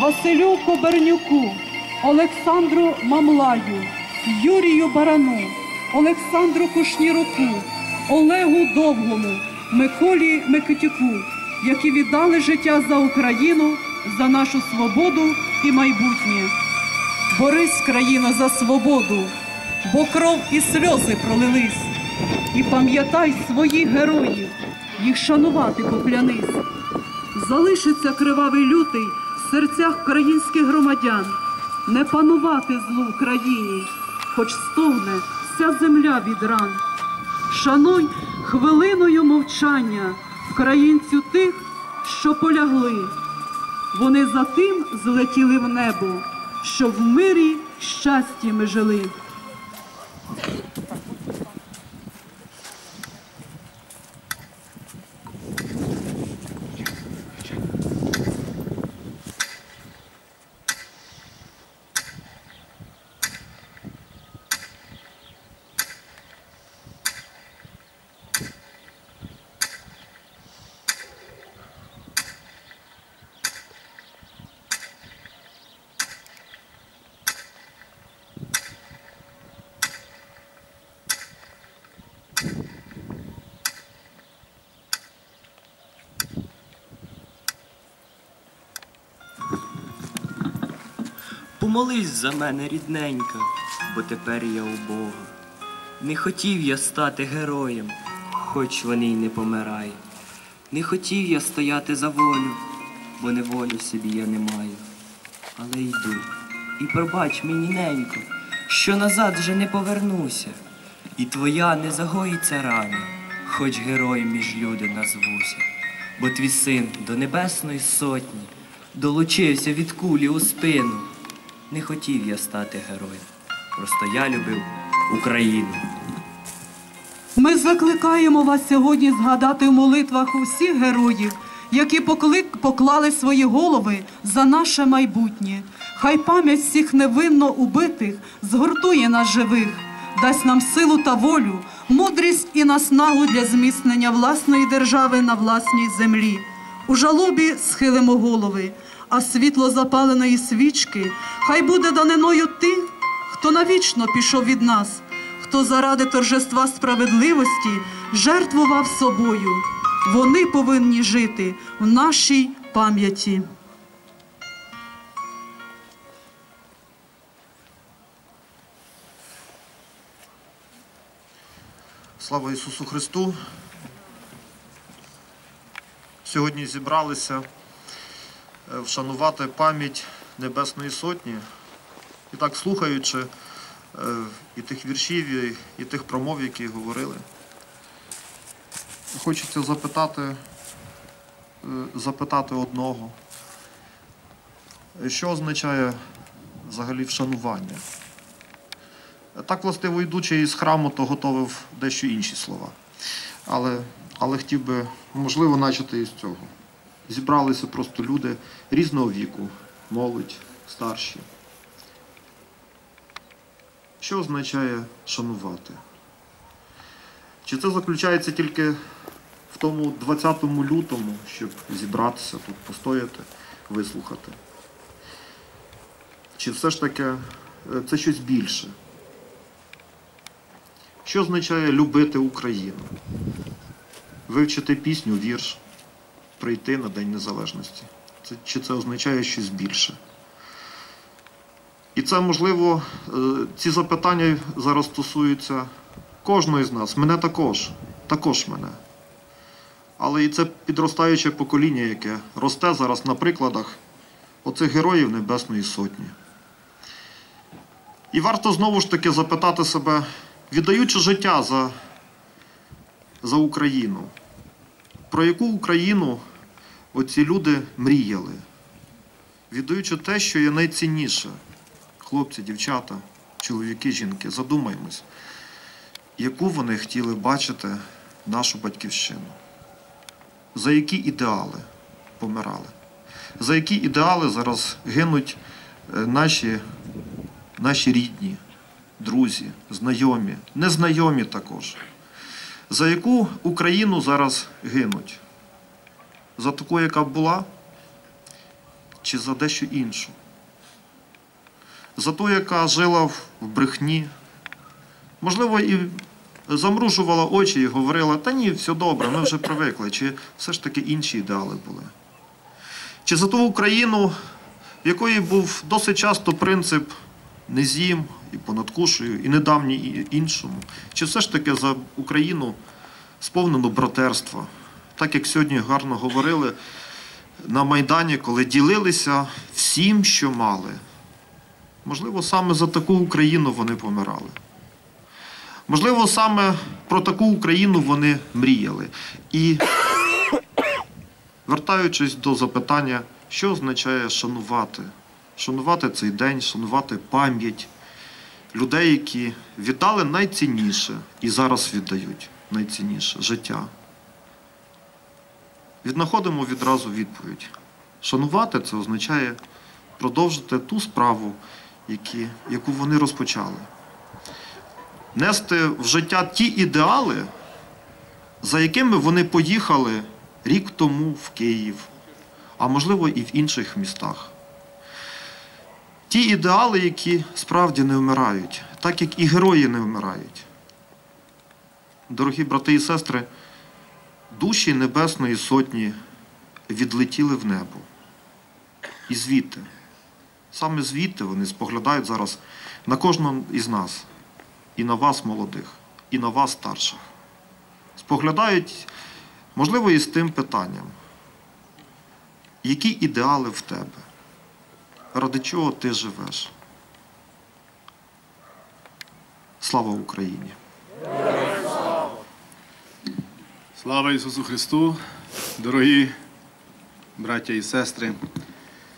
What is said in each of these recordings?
Василю Кобернюку, Олександру Мамлаю, Юрію Барану, Олександру Кушніруку, Олегу Довгому, Миколі Микитюку, які віддали життя за Україну, за нашу свободу і майбутнє. Борись, країно, за свободу, бо кров і сльози пролились. І пам'ятай своїх героїв, їх шанувати поклянись. Залишиться кривавий лютий серцях українських громадян, не панувати злу Україні, хоч стогне вся земля від ран. Шануй хвилиною мовчання українцю тих, що полягли. Вони за тим злетіли в небо, що в мирі щасті ми жили. Помолись за мене, рідненька, бо тепер я у Бога. Не хотів я стати героєм, хоч вони й не помирають. Не хотів я стояти за волю, бо не волі собі я не маю. Але йду. І пробач мені, ненько, що назад вже не повернуся, і твоя не загоїться рана, хоч героєм між люди назвуся, бо твій син до небесної сотні долучився від кулі у спину. Не хотів я стати героєм, просто я любив Україну. Ми закликаємо вас сьогодні згадати в молитвах усіх героїв, які поклали свої голови за наше майбутнє. Хай пам'ять всіх невинно убитих згуртує нас живих, дасть нам силу та волю, мудрість і наснагу для зміцнення власної держави на власній землі. У жалобі схилимо голови, а світло запаленої свічки хай буде даниною тим, хто навічно пішов від нас, хто заради торжества справедливості жертвував собою. Вони повинні жити в нашій пам'яті. Слава Ісусу Христу! Сьогодні зібралися вшанувати пам'ять Небесної Сотні. І так слухаючи е, і тих віршів, і- і тих промов, які говорили. Хочеться запитати, е, запитати одного, що означає взагалі вшанування? Так, властиво йдучи із храму, то готовив дещо інші слова. Але, але хотів би, можливо, начати із цього. Зібралися просто люди різного віку, молодь, старші. Що означає шанувати? Чи це заключається тільки в тому 20 лютому, щоб зібратися тут, постояти, вислухати? Чи все ж таки е, це щось більше? Що означає любити Україну? Вивчити пісню, вірш, прийти на День Незалежності. Це, чи це означає щось більше? І це, можливо, е, ці запитання зараз стосуються кожного з нас. Мене також, також мене. Але і це підростаюче покоління, яке росте зараз на прикладах оцих героїв Небесної Сотні. І варто знову ж таки запитати себе, віддаючи життя за, за Україну, про яку Україну оці люди мріяли, віддаючи те, що є найцінніше, хлопці, дівчата, чоловіки, жінки, задумаймось, яку вони хотіли бачити нашу батьківщину, за які ідеали помирали, за які ідеали зараз гинуть е, наші, наші рідні, друзі, знайомі, незнайомі також. За яку Україну зараз гинуть? За таку, яка була, чи за дещо іншу? За ту, яка жила в брехні, можливо, і замружувала очі і говорила, та ні, все добре, ми вже привикли, чи все ж таки інші ідеали були. Чи за ту Україну, в якої був досить часто принцип не з'їм і понадкушую, і не дам ні іншому, чи все ж таки за Україну сповнену братерства, так як сьогодні гарно говорили на Майдані, коли ділилися всім, що мали. Можливо, саме за таку Україну вони помирали. Можливо, саме про таку Україну вони мріяли. І вертаючись до запитання, що означає шанувати? Шанувати цей день, шанувати пам'ять людей, які віддали найцінніше і зараз віддають найцінніше життя. Віднаходимо відразу відповідь. Шанувати це означає продовжити ту справу, які, яку вони розпочали. Нести в життя ті ідеали, за якими вони поїхали рік тому в Київ, а можливо і в інших містах. Ті ідеали, які справді не вмирають, так як і герої не вмирають. Дорогі брати і сестри, душі Небесної Сотні відлетіли в небо. І звідти, саме звідти вони споглядають зараз на кожного із нас, і на вас, молодих, і на вас, старших. Споглядають, можливо, і з тим питанням, які ідеали в тебе, ради чого ти живеш. Слава Україні! Слава Ісусу Христу, дорогі браття і сестри.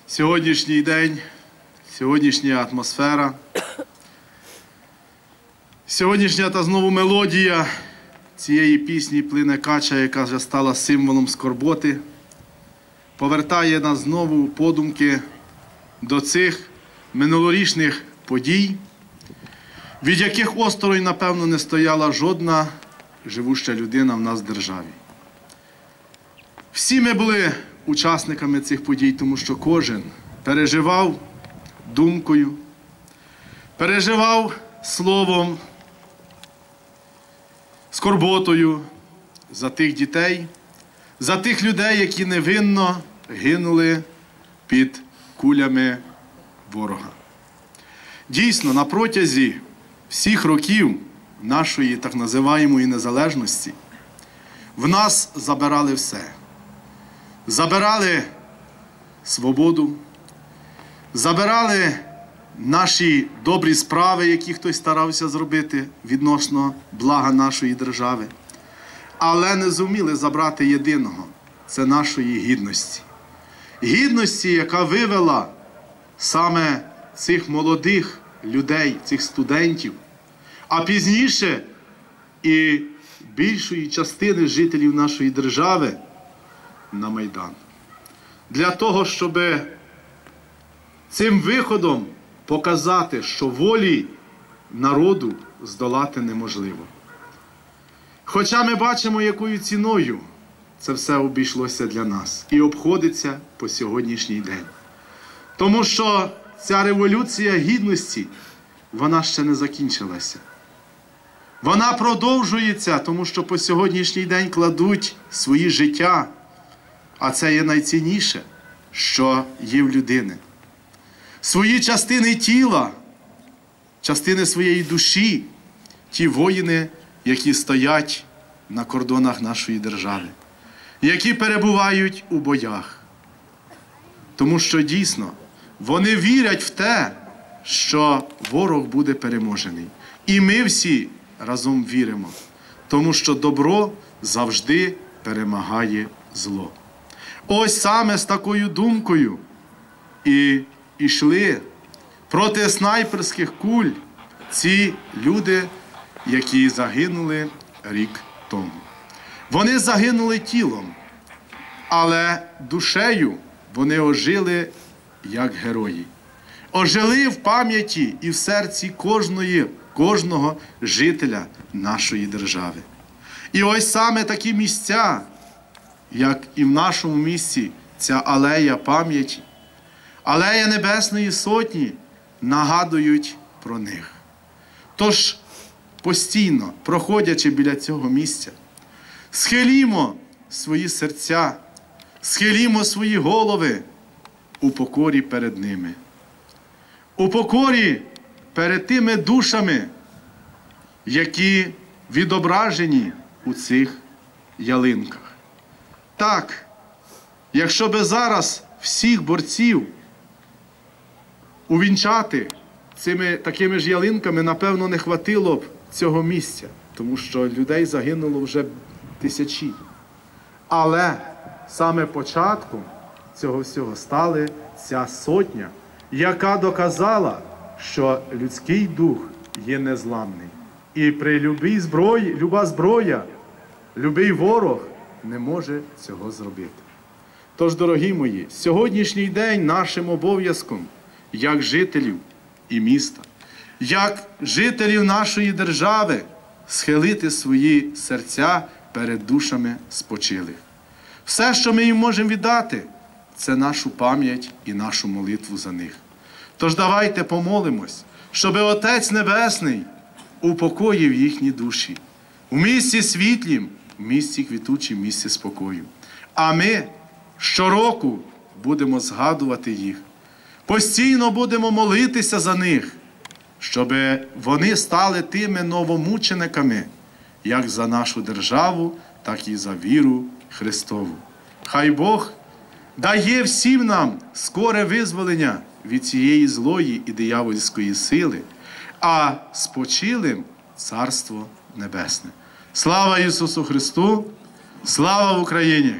Сьогоднішній день, сьогоднішня атмосфера, сьогоднішня та знову мелодія цієї пісні плине кача, яка вже стала символом скорботи, повертає нас знову у подумки до цих минулорічних подій, від яких осторонь, напевно, не стояла жодна живуща людина в нас в державі. Всі ми були учасниками цих подій, тому що кожен переживав думкою, переживав словом, скорботою за тих дітей, за тих людей, які невинно гинули під кулями ворога. Дійсно, на протязі всіх років нашої так називаємої незалежності в нас забирали все. Забирали свободу, забирали наші добрі справи, які хтось старався зробити відносно блага нашої держави, але не зуміли забрати єдиного це нашої гідності. Гідності, яка вивела саме цих молодих людей, цих студентів, а пізніше і більшої частини жителів нашої держави на Майдан. Для того, щоб цим виходом показати, що волі народу здолати неможливо. Хоча ми бачимо, якою ціною це все обійшлося для нас і обходиться по сьогоднішній день. Тому що ця революція гідності, вона ще не закінчилася. Вона продовжується, тому що по сьогоднішній день кладуть свої життя, а це є найцінніше, що є в людини. Свої частини тіла, частини своєї душі, ті воїни, які стоять на кордонах нашої держави, які перебувають у боях. Тому що дійсно вони вірять в те, що ворог буде переможений. І ми всі разом віримо, тому що добро завжди перемагає зло. Ось саме з такою думкою і йшли проти снайперських куль ці люди, які загинули рік тому. Вони загинули тілом, але душею вони ожили як герої. Ожили в пам'яті і в серці кожної, кожного жителя нашої держави. І ось саме такі місця, як і в нашому місті, ця алея пам'яті, Алея Небесної Сотні нагадують про них. Тож постійно, проходячи біля цього місця, схилімо свої серця, схилімо свої голови у покорі перед ними, у покорі перед тими душами, які відображені у цих ялинках. Так, якщо би зараз всіх борців увінчати цими такими ж ялинками, напевно, не хватило б цього місця, тому що людей загинуло вже тисячі. Але саме початком цього всього стали ця сотня, яка доказала, що людський дух є незламний. І при любій зброї, люба зброя, любий ворог не може цього зробити. Тож, дорогі мої, сьогоднішній день нашим обов'язком, як жителів і міста, як жителів нашої держави, схилити свої серця перед душами спочилих. Все, що ми їм можемо віддати, це нашу пам'ять і нашу молитву за них. Тож давайте помолимось, щоб Отець Небесний упокоїв їхні душі в місці світлім, в місці квітучім, в місці спокою. А ми щороку будемо згадувати їх, постійно будемо молитися за них, щоб вони стали тими новомучениками, як за нашу державу, так і за віру Христову. Хай Бог дає всім нам скоре визволення від цієї злої і диявольської сили, а спочилим Царство Небесне. Слава Ісусу Христу! Слава Україні!